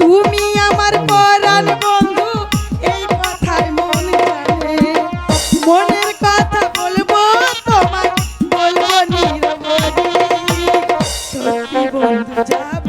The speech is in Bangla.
তুমি আমার পরাণ বন্ধু, এই কথায় মন জানে মনের কথা বলব তোমায় বলব নীরব বন্ধু, যাব